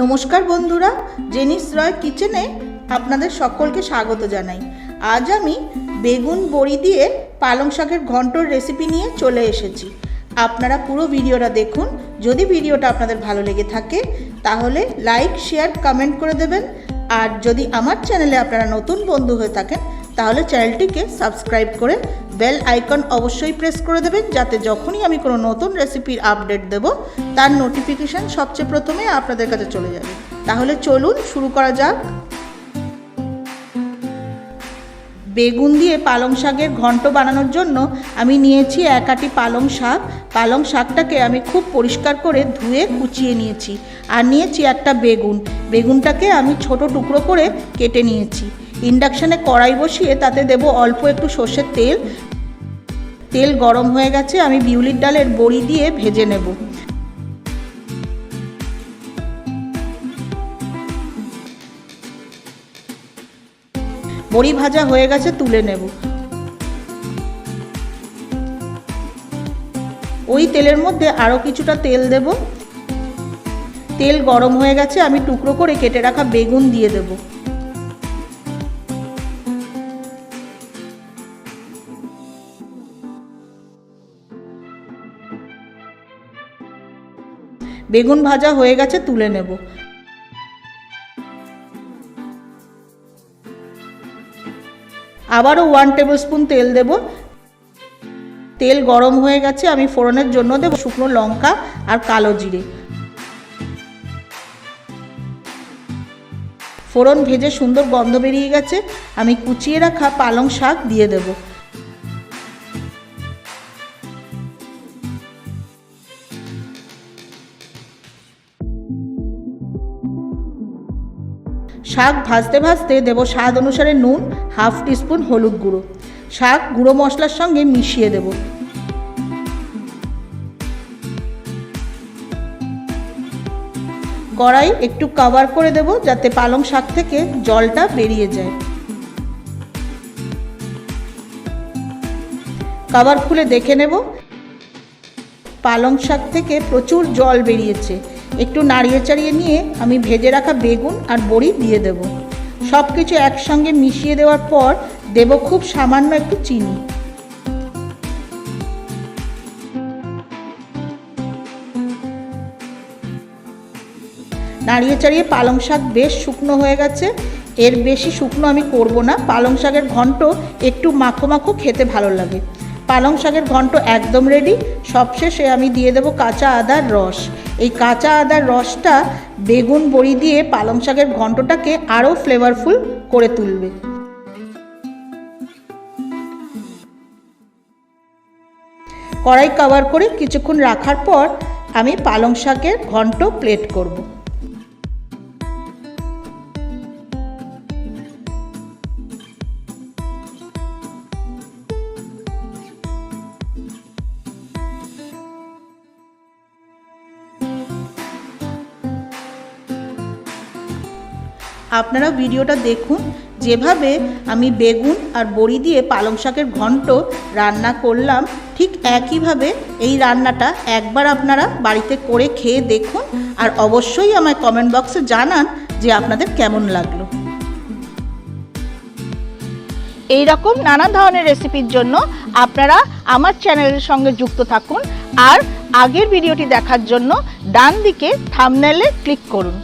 নমস্কার বন্ধুরা, জেনিস রয় কিচেনে আপনাদের সকলকে স্বাগত জানাই। আজ আমি বেগুন বড়ি দিয়ে পালং শাকের ঘন্টর রেসিপি নিয়ে চলে এসেছি। আপনারা পুরো ভিডিওটা দেখুন। যদি ভিডিওটা আপনাদের ভালো লেগে থাকে, তাহলে লাইক শেয়ার কমেন্ট করে দেবেন। আর যদি আমার চ্যানেলে আপনারা নতুন বন্ধু হয়ে থাকেন, তাহলে চ্যানেলটিকে সাবস্ক্রাইব করে বেল আইকন অবশ্যই প্রেস করে দেবেন, যাতে যখনই আমি কোনো নতুন রেসিপির আপডেট দেব, তার নোটিফিকেশান সবচেয়ে প্রথমে আপনাদের কাছে চলে যাবে। তাহলে চলুন শুরু করা যাক। বেগুন দিয়ে পালং শাকের ঘন্ট বানানোর জন্য আমি নিয়েছি এক আটি পালং শাক। পালং শাকটাকে আমি খুব পরিষ্কার করে ধুয়ে কুচিয়ে নিয়েছি আর নিয়েছি একটা বেগুন। বেগুনটাকে আমি ছোট টুকরো করে কেটে নিয়েছি। ইন্ডাকশানে কড়াই বসিয়ে তাতে দেব অল্প একটু সর্ষের তেল তেল গরম হয়ে গেছে, আমি বিউলির ডালের বড়ি দিয়ে ভেজে নেব। বড়ি ভাজা হয়ে গেছে, তুলে নেব। ওই তেলের মধ্যে আরও কিছুটা তেল দেব। তেল গরম হয়ে গেছে, আমি টুকরো করে কেটে রাখা বেগুন দিয়ে দেব। বেগুন ভাজা হয়ে গেছে, তুলে নেব। আবারও ওয়ান টেবিল স্পুন তেল দেব। তেল গরম হয়ে গেছে, আমি ফোড়নের জন্য দেব শুকনো লঙ্কা আর কালো জিরে। ফোড়ন ভেজে সুন্দর গন্ধ বেরিয়ে গেছে, আমি কুচিয়ে রাখা পালং শাক দিয়ে দেব। শাক ভাজতে ভাজতে দেব স্বাদ অনুসারে নুন, হাফ টিস্পুন হলুদ গুঁড়ো। শাক গুঁড়ো মশলার সঙ্গে মিশিয়ে দেব। কড়াই একটু কভার করে দেব যাতে পালং শাক থেকে জলটা বেরিয়ে যায়। কভার খুলে দেখে নেব। পালং শাক থেকে প্রচুর জল বেরিয়েছে। একটু নাড়িয়ে চাড়িয়ে নিয়ে আমি ভেজে রাখা বেগুন আর বড়ি দিয়ে দেব। সব কিছু একসঙ্গে মিশিয়ে দেওয়ার পর দেব খুব সামান্য একটু চিনি। নাড়িয়ে চাড়িয়ে পালং শাক বেশ শুকনো হয়ে গেছে। এর বেশি শুকনো আমি করব না। পালং শাকের ঘন্ট একটু মাখো মাখো খেতে ভালো লাগে। পালং শাকের ঘন্ট একদম রেডি সবশেষে আমি দিয়ে দেবো কাঁচা আদার রস। এই কাঁচা আদার রসটা বেগুন বড়ি দিয়ে পালং শাকের ঘন্টটাকে আরও ফ্লেভারফুল করে তুলবে। কড়াই কভার করে কিছুক্ষণ রাখার পর আমি পালং শাকের ঘন্ট প্লেট করব। আপনারা ভিডিওটা দেখুন। যেভাবে আমি বেগুন আর বড়ি দিয়ে পালং শাকের ঘন্ট রান্না করলাম, ঠিক একইভাবে এই রান্নাটা একবার আপনারা বাড়িতে করে খেয়ে দেখুন আর অবশ্যই আমায় কমেন্ট বক্সে জানান যে আপনাদের কেমন লাগল। এই রকম নানা ধরনের রেসিপির জন্য আপনারা আমার চ্যানেলের সঙ্গে যুক্ত থাকুন আর আগের ভিডিওটি দেখার জন্য ডান দিকে থামনেলে ক্লিক করুন।